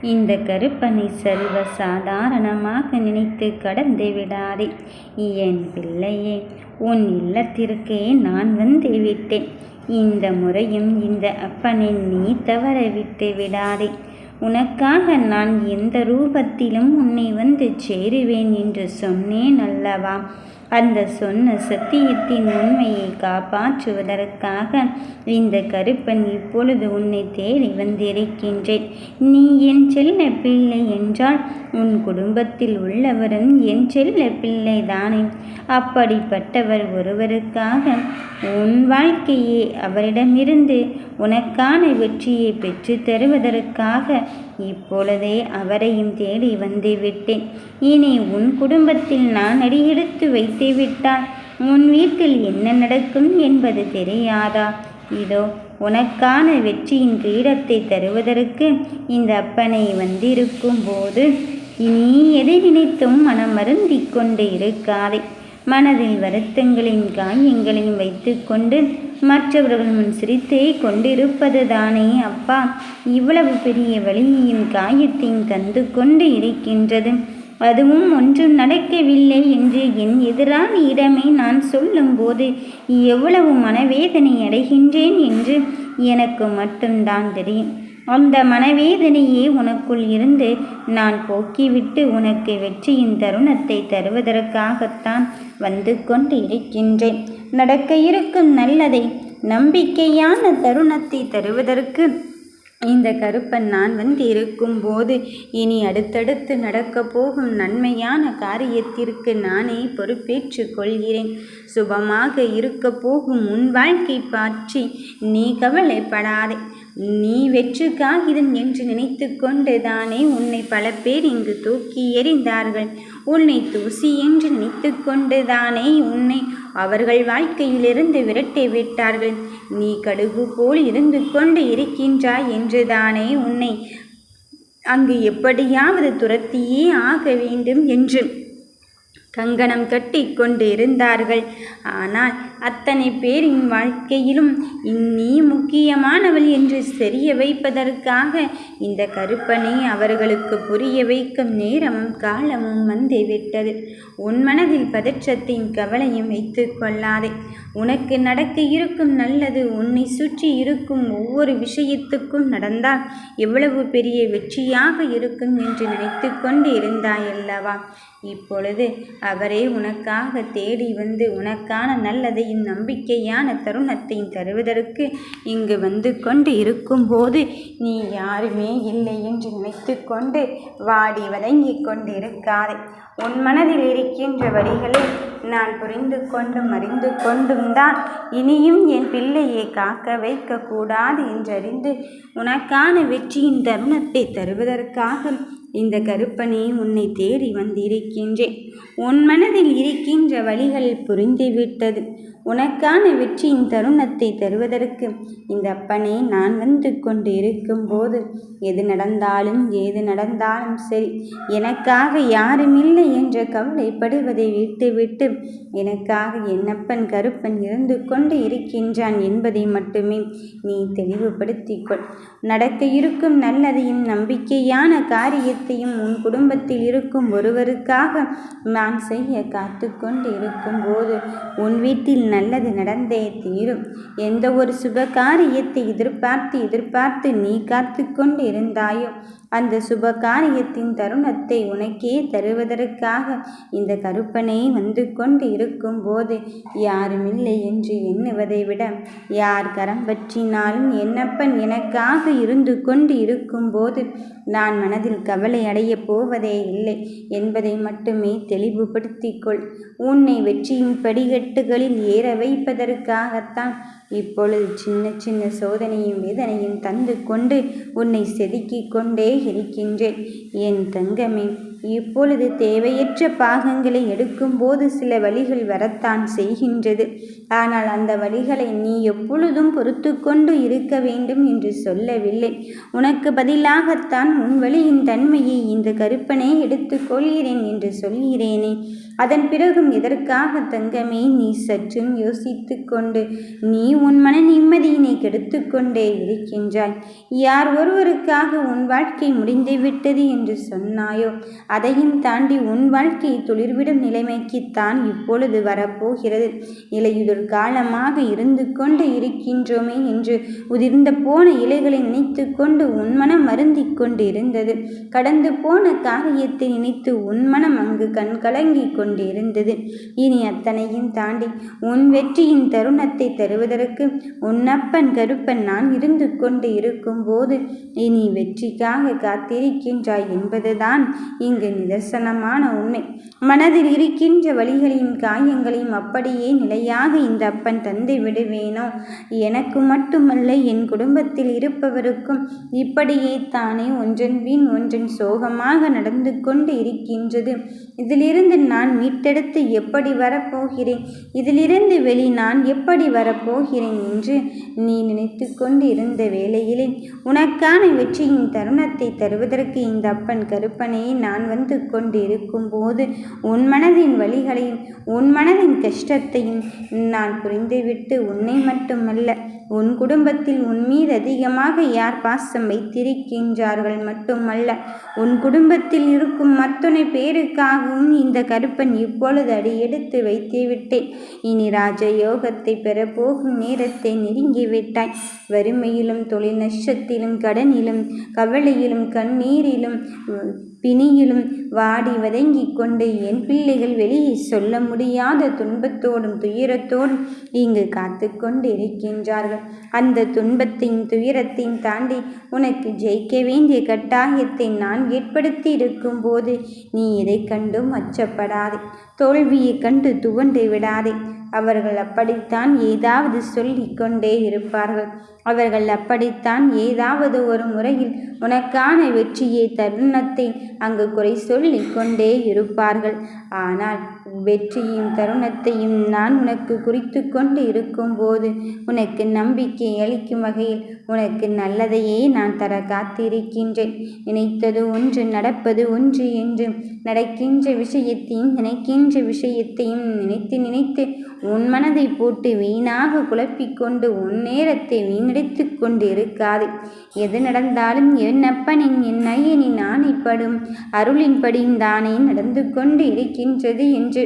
இந்த கருப்பனை சர்வ சாதாரணமாக நினைத்து கடந்து விடாதே. என் பிள்ளையே உன் இல்லத்திற்கே நான் வந்து விட்டேன். இந்த முறையும் இந்த அப்பனை நீ தவற விட்டு விடாதே. உனக்காக நான் எந்த ரூபத்திலும் உன்னை வந்து சேருவேன் என்று சொன்னேன் அல்லவா? அந்த சொன்ன சத்தியத்தின் உண்மையை காப்பாற்றுவதற்காக இந்த கருப்பன் இப்பொழுது உன்னை தேடி வந்திருக்கின்றேன். நீ என் செல்ல பிள்ளை என்றால் உன் குடும்பத்தில் உள்ளவரும் என் செல்ல பிள்ளைதானே. அப்படிப்பட்டவர் ஒருவருக்காக உன் வாழ்க்கையே அவரிடமிருந்து உனக்கான வெற்றியை பெற்று தருவதற்காக இப்பொழுதே அவரையும் தேடி வந்து விட்டேன். இனி உன் குடும்பத்தில் நான் அடியெடுத்து வைத்து விட்டால் உன் வீட்டில் என்ன நடக்கும் என்பது தெரியாதா? இதோ உனக்கான வெற்றியின் கிரீடத்தை தருவதற்கு இந்த அப்பனை வந்திருக்கும் போது இனி எதை நினைத்தும் மனம் வருந்திக் கொண்டு இருக்காதே. மனதில் வருத்தங்களின் காயங்களையும் வைத்துக்கொண்டு மற்றவர்கள் முன் சிரித்தே கொண்டிருப்பது தானே அப்பா. இவ்வளவு பெரிய வழியையும் காயத்தையும் தந்து கொண்டு இருக்கின்றது. அதுவும் ஒன்றும் நடக்கவில்லை என்று என் எதிராளியிடமே நான் சொல்லும்போது எவ்வளவு மனவேதனை அடைகின்றேன் என்று எனக்கு மட்டும்தான் தெரியும். அந்த மனவேதனையே உனக்குள் இருந்து நான் போக்கிவிட்டு உனக்கு வெற்றியின் தருணத்தை தருவதற்காகத்தான் வந்து கொண்டு இருக்கின்றேன். நடக்க இருக்கும் நல்லதை நம்பிக்கையான தருணத்தை தருவதற்கு இந்த கருப்பன் நான் வந்து இருக்கும்போது இனி அடுத்தடுத்து நடக்கப் போகும் நன்மையான காரியத்திற்கு நானே பொறுப்பேற்று கொள்கிறேன். சுபமாக இருக்க போகும் உன் வாழ்க்கை பற்றி நீ கவலைப்படாதே. நீ வெற்று என்று நினைத்து கொண்டு தானே உன்னை பல பேர் இங்கு தூக்கி எறிந்தார்கள். உன்னை தூசி என்று நினைத்து கொண்டு தானே உன்னை அவர்கள் வாழ்க்கையிலிருந்து விரட்டி விட்டார்கள். நீ கடுகு போல் இருந்து கொண்டு இருக்கின்றாய் என்றுதானே உன்னை அங்கு எப்படியாவது துரத்தியே ஆக வேண்டும் என்று கங்கணம் கட்டி கொண்டு இருந்தார்கள் ஆனால் அத்தனை பேரின் வாழ்க்கையிலும் நீ முக்கியமானவள் என்று தெரிய வைப்பதற்காக இந்த கருப்பனை அவர்களுக்கு புரிய வைக்கும் நேரமும் காலமும் வந்துவிட்டது உன் மனதில் பதற்றத்தையும் கவலையும் வைத்து கொள்ளாதே. உனக்கு நடக்க இருக்கும் நல்லது உன்னை சுற்றி இருக்கும் ஒவ்வொரு விஷயத்துக்கும் நடந்தால் எவ்வளவு பெரிய வெற்றியாக இருக்கும் என்று நினைத்து கொண்டு இருந்தாயல்லவா இப்பொழுது அவரே உனக்காக தேடி வந்து உனக்கான நல்லதையும் நம்பிக்கையான தருணத்தையும் தருவதற்கு இங்கு வந்து கொண்டு இருக்கும்போது நீ யாருமே இல்லை என்று நினைத்து கொண்டு வாடி வதங்கி கொண்டு இருக்காதே உன் மனதில் இருக்கின்ற வரிகளை நான் புரிந்து கொண்டும் அறிந்து கொண்டும் தான் இனியும் என் பிள்ளையை காக்க வைக்கக்கூடாது என்றறிந்து உனக்கான வெற்றியின் தருணத்தை தருவதற்காக இந்த கருப்பனே உன்னை தேடி வந்திருக்கின்றேன். உன் மனதில் இருக்கின்ற வழிகள் புரிந்துவிட்டது. உனக்கான வெற்றியின் தருணத்தை தருவதற்கு இந்த அப்பனே நான் வந்து கொண்டு இருக்கும்போது எது நடந்தாலும் ஏது நடந்தாலும் சரி எனக்காக யாரும் இல்லை என்ற கவலைப்படுவதை விட்டுவிட்டு எனக்காக என்னப்பன் கருப்பன் இருந்து கொண்டு இருக்கின்றான் என்பதை மட்டுமே நீ தெளிவுபடுத்திக்கொள் நடக்க இருக்கும் நல்லதையும் நம்பிக்கையான காரியத்தையும் உன் குடும்பத்தில் இருக்கும் ஒருவருக்காக நான் செய்ய காத்து கொண்டு இருக்கும்போது உன் வீட்டில் நல்லது நடந்தே தீரும். எந்த ஒரு சுப காரியத்தை எதிர்பார்த்து எதிர்பார்த்து நீ காத்து கொண்டு இருந்தாயோ அந்த சுப காரியத்தின் தருணத்தை உனக்கே தருவதற்காக இந்த கருப்பனை வந்து கொண்டு இருக்கும்போது யாருமில்லை என்று எண்ணுவதை விட யார் கரம் பற்றினாலும் என்னப்பன் எனக்காக இருந்து கொண்டு இருக்கும்போது நான் மனதில் கவலை அடையப் போவதே இல்லை என்பதை மட்டுமே தெளிவுபடுத்திக்கொள் உன்னை வெற்றியின் படிகட்டுகளில் ஏற வைப்பதற்காகத்தான் இப்பொழுது சின்ன சின்ன சோதனையும் வேதனையும் தந்து கொண்டு உன்னை செதுக்கிக் கொண்டே இருக்கின்றேன். என் தங்கமே இப்பொழுது தேவையற்ற பாகங்களை எடுக்கும்போது சில வழிகள் வரத்தான் செய்கின்றது. ஆனால் அந்த வழிகளை நீ எப்பொழுதும் பொறுத்து கொண்டு இருக்க வேண்டும் என்று சொல்லவில்லை. உனக்கு பதிலாகத்தான் உன் வழியின் தன்மையை இந்த கருப்பனே எடுத்துக்கொள்கிறேன் என்று சொல்கிறேனே. அதன் பிறகும் எதற்காக தங்கமே நீ சற்றும் யோசித்து கொண்டு நீ உன் மன நிம்மதியினை கெடுத்து கொண்டே இருக்கின்றாய். யார் ஒருவருக்காக உன் வாழ்க்கை முடிந்துவிட்டது என்று சொன்னாயோ அதையும் தாண்டி உன் வாழ்க்கை துளிர்விடும் நிலைமைக்குத்தான் இப்பொழுது வரப்போகிறது. இலையுதிர் காலமாக இருந்து கொண்டு இருக்கின்றோமே என்று உதிர்ந்த போன இலைகளை நினைத்து கொண்டு உன் மனம் மருந்திக் கொண்டு இருந்தது கடந்து போன காரியத்தை நினைத்து உன் மனம் அங்கு கண்கலங்கிக் கொண்டு கொண்டிருந்தது. இனி அத்தனையும் தாண்டி உன் வெற்றியின் தருணத்தை தருவதற்கு உன்னப்பன் கருப்பன் நான் இருந்து கொண்டு இருக்கும்போது இனி வெற்றிக்காக காத்திருக்கின்றாய் என்பதுதான் இங்கு நிதர்சனமான உண்மை. மனதில் இருக்கின்ற வழிகளையும் காயங்களையும் அப்படியே நிலையாக இந்த அப்பன் தந்து விடுவேனோ? எனக்கு மட்டுமல்ல என் குடும்பத்தில் இருப்பவருக்கும் இப்படியே தானே ஒன்றன் வீண் ஒன்றன் சோகமாக நடந்து கொண்டு இருக்கின்றது. இதிலிருந்து நான் மீட்டெடுத்து எப்படி வரப்போகிறேன்? இதிலிருந்து வெளி நான் எப்படி வரப்போகிறேன் என்று நீ நினைத்து கொண்டு இருந்த வேளையிலே உனக்கான வெற்றியின் தருணத்தை தருவதற்கு இந்த அப்பன் கருப்பனையை நான் வந்து கொண்டு இருக்கும்போது உன் மனதின் வழிகளையும் உன் மனதின் கஷ்டத்தையும் நான் புரிந்துவிட்டு உன்னை மட்டுமல்ல உன் குடும்பத்தில் உன் மீது அதிகமாக யார் பாசம் வைத்திருக்கின்றார்கள் மட்டுமல்ல உன் குடும்பத்தில் இருக்கும் அத்துணை பேருக்காகவும் இந்த கருப்பன் இப்பொழுது அடி எடுத்து வைத்து விட்டேன். இனி ராஜயோகத்தை பெறப்போகும் நேரத்தை நெருங்கிவிட்டாய். வறுமையிலும் தொழில் நஷ்டத்திலும் கடனிலும் கவலையிலும் கண்ணீரிலும் பிணியிலும் வாடி வதங்கிக் கொண்டு என் பிள்ளைகள் வெளியே சொல்ல முடியாத துன்பத்தோடும் துயரத்தோடும் இங்கு காத்து கொண்டு இருக்கின்றார்கள் அந்த துன்பத்தையும் துயரத்தையும் தாண்டி உனக்கு ஜெயிக்க வேண்டிய கட்டாயத்தை நான் ஏற்படுத்தி இருக்கும்போது நீ எதை கண்டும் அச்சப்படாதே. தோல்வியை கண்டு துவண்டு விடாதே. அவர்கள் அப்படித்தான் ஏதாவது சொல்லி கொண்டே இருப்பார்கள். அவர்கள் அப்படித்தான் ஏதாவது ஒரு முறையில் உனக்கான வெற்றியை தருணத்தை அங்கு குறை சொல்லி கொண்டே இருப்பார்கள். ஆனால் வெற்றியும் தருணத்தையும் நான் உனக்கு குறித்து கொண்டு இருக்கும்போது உனக்கு நம்பிக்கை அளிக்கும் வகையில் உனக்கு நல்லதையே நான் தர காத்திருக்கின்றேன். நினைத்தது ஒன்று நடப்பது ஒன்று என்று நடக்கின்ற விஷயத்தையும் நினைக்கின்ற விஷயத்தையும் நினைத்து நினைத்து உன் மனதை போட்டு வீணாக குழப்பிக்கொண்டு உன் நேரத்தை வீணடித்து கொண்டு இருக்காது எது நடந்தாலும் என் அப்பனின் என் ஐயனின் ஆணைப்படும் அருளின்படியும் தானே நடந்து கொண்டு இருக்கின்றது என்று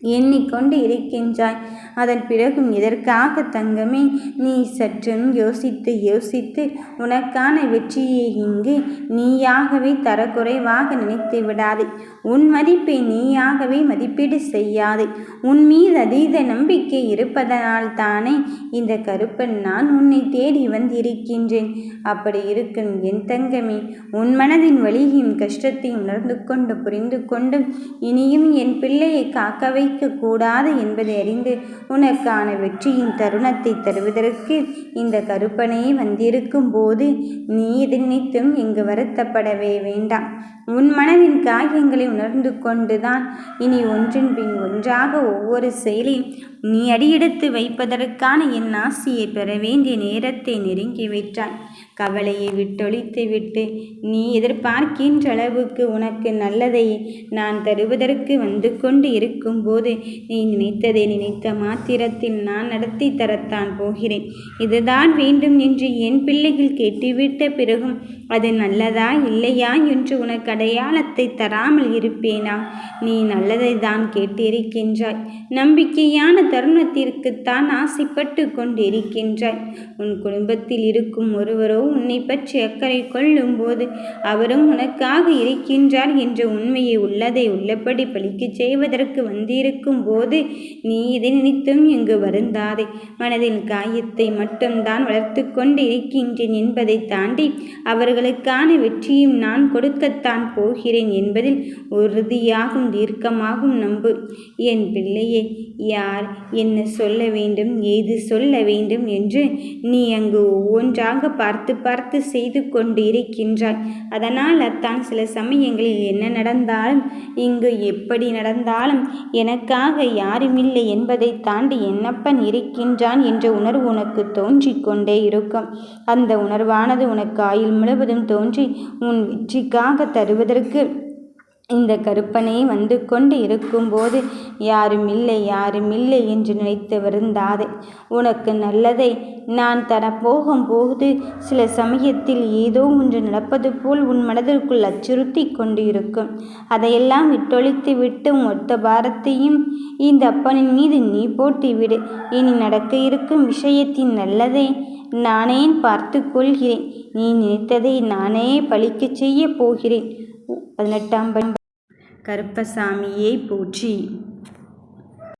எண்ணிக்கொண்டு இருக்கின்றாய். அதன் பிறகும் எதற்காக தங்கமே? நீ சற்றும் யோசித்து யோசித்து உனக்கான வெற்றியை இங்கு நீயாகவே தரக்குறைவாக நினைத்து விடாதே. உன் மதிப்பை நீயாகவே மதிப்பீடு செய்யாதே. உன் மீது அதீத நம்பிக்கை இருப்பதனால் தானே இந்த கருப்பன் நான் உன்னை தேடி வந்திருக்கின்றேன். அப்படி இருக்கும் என் தங்கமே உன் மனதின் வழியும் கஷ்டத்தையும் உணர்ந்து கொண்டு புரிந்து கொண்டும் இனியும் என் பிள்ளையை காக்கவே வைக்கக்கூடாது என்பதை அறிந்து உனக்கான வெற்றியின் தருணத்தை தருவதற்கு இந்த கருப்பனை வந்திருக்கும் போது நீ நினைத்தும் இங்கு வருத்தப்படவே வேண்டாம். உன் மனதின் காயங்களை உணர்ந்து கொண்டுதான் இனி ஒன்றின் பின் ஒன்றாக ஒவ்வொரு செயலையும் நீ அடியெடுத்து வைப்பதற்கான என் ஆசையை பெற வேண்டிய நேரத்தை நெருங்கிவிட்டாய் கவலையை விட்டொழித்து விட்டு நீ எதிர்பார்க்கின்ற அளவுக்கு உனக்கு நல்லதை நான் தருவதற்கு வந்து கொண்டு இருக்கும்போது நீ நினைத்ததை நினைத்த மாத்திரத்தில் நான் நடத்தி தரத்தான் போகிறேன். இதுதான் வேண்டும் என்று என் பிள்ளைகள் கேட்டுவிட்ட பிறகும் அது நல்லதா இல்லையா என்று உனக்கு அடையாளத்தை தராமல் இருப்பேனா? நீ நல்லதை தான் கேட்டிருக்கின்றாய். நம்பிக்கையான தருணத்திற்குத்தான் ஆசைப்பட்டு கொண்டிருக்கின்றாய். உன் குடும்பத்தில் இருக்கும் ஒருவரோ உன்னை பற்றி அக்கறை கொள்ளும் போது அவரும் உனக்காக இருக்கின்றார் என்ற உண்மையை உள்ளதை உள்ளபடி பழிக்கச் செய்வதற்கு வந்திருக்கும் போது நீ இதை நினைத்தும் இங்கு வருந்தாதே. மனதில் காயத்தை மட்டும்தான் வளர்த்து கொண்டு இருக்கின்றேன் என்பதை தாண்டி அவர்களுக்கான வெற்றியும் நான் கொடுக்கத்தான் போகிறேன் என்பதில் உறுதியாகும் தீர்க்கமாகும் நம்பு. என் பிள்ளையே யார் என்ன சொல்ல வேண்டும் ஏது சொல்ல வேண்டும் என்று நீ அங்கு ஒவ்வொன்றாக பார்த்து பார்த்து செய்து கொண்டு இருக்கின்றாய் அதனால் அத்தான் சில சமயங்களில் என்ன நடந்தாலும் இங்கு எப்படி நடந்தாலும் எனக்காக யாருமில்லை என்பதை தாண்டி என்னப்பன் இருக்கின்றான் என்ற உணர்வு உனக்கு தோன்றிக் கொண்டே இருக்கும். அந்த உணர்வானது உனக்கு ஆயுள் முழுவதும் தோன்றி உன் வெற்றிக்காக தருவதற்கு இந்த கருப்பனே வந்து கொண்டு இருக்கும்போது யாருமில்லை யாருமில்லை என்று நினைத்து வருந்தாதே உனக்கு நல்லதை நான் தரப்போகும் போது சில சமயத்தில் ஏதோ ஒன்று நடப்பது போல் உன் மனதிற்குள் அச்சுறுத்தி கொண்டு இருக்கும். அதையெல்லாம் விட்டொழித்து விட்டு மொத்த பாரத்தையும் இந்த அப்பனின் மீது நீ போட்டு விடு. இனி நடக்க இருக்கும் விஷயத்தின் நல்லதை நானே பார்த்து கொள்கிறேன். நீ நினைத்ததை நானே பழிக்கச் செய்ய போகிறேன். பதினெட்டாம் கருப்பசாமியை போற்றி.